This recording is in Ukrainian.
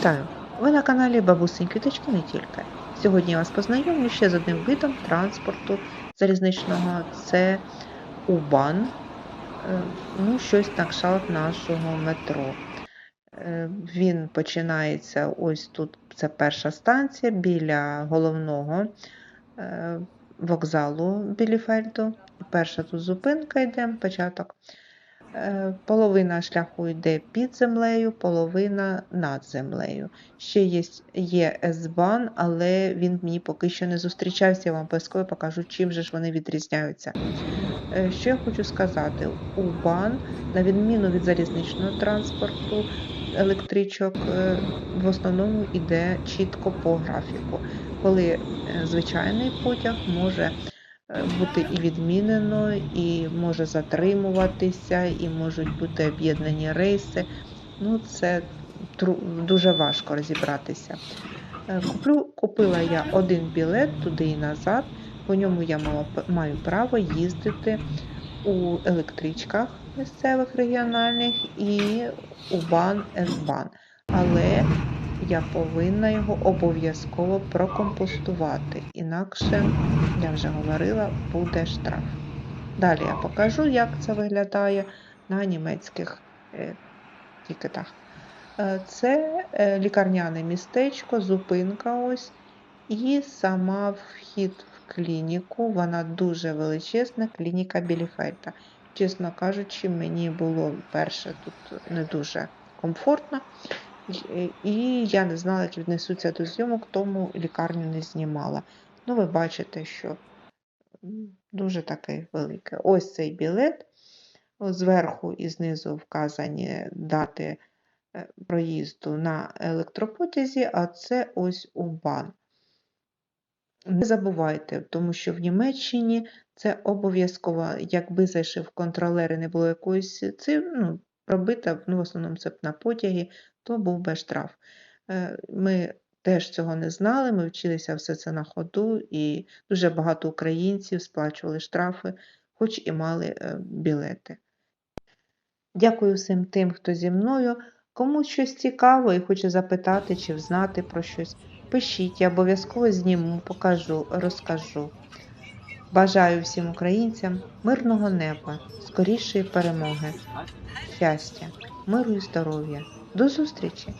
Вітаю! Ви на каналі Бабусень Квіточки не тільки. Сьогодні я вас познайомлю ще з одним видом транспорту залізничного. Це УБАН, Е, ну, щось на кшталт нашого метро. Е, Він починається ось тут, це перша станція біля головного е, вокзалу Біліфельду. Перша тут зупинка йде, початок. Е, Половина шляху йде під землею, половина над землею. Ще є, є С-бан, але він мені поки що не зустрічався. Я вам обов'язково покажу, чим же ж вони відрізняються. Е, Що я хочу сказати? У-бан, на відміну від залізничного транспорту, електричок е, в основному йде чітко по графіку, коли звичайний потяг може бути і відмінено, і може затримуватися, і можуть бути об'єднані рейси. Ну, це дуже важко розібратися. Е, Куплю, купила я один білет туди і назад. По ньому я мала, маю право їздити у електричках місцевих регіональних і у бан С-бан. Але я повинна його обов'язково прокомпостувати. Інакше, я вже говорила, буде штраф. Далі я покажу, як це виглядає на німецьких е, тікетах. Е, Це е, лікарняне містечко, зупинка ось. І сама вхід в клініку, вона дуже величезна, клініка Біліфельда. Чесно кажучи, мені було перше тут не дуже комфортно. І- я не знала, як віднесуться до зйомок, тому лікарню не знімала. Ну, ви бачите, що дуже таке велике. Ось цей білет. Зверху і знизу вказані дати е, проїзду на електропотязі, а це ось УБАН. Не забувайте, тому що в Німеччині це обов'язково, якби зайшов контролер і не було якоїсь ци, ну, пробита, ну, в основному це на потягі, то був би штраф. Е, Ми теж цього не знали, ми вчилися все це на ходу, і дуже багато українців сплачували штрафи, хоч і мали е, білети. Дякую всім тим, хто зі мною. Кому щось цікаво і хоче запитати чи знати про щось, пишіть, я обов'язково зніму, покажу, розкажу. Бажаю всім українцям мирного неба, скорішої перемоги, щастя, миру і здоров'я. До зустрічі!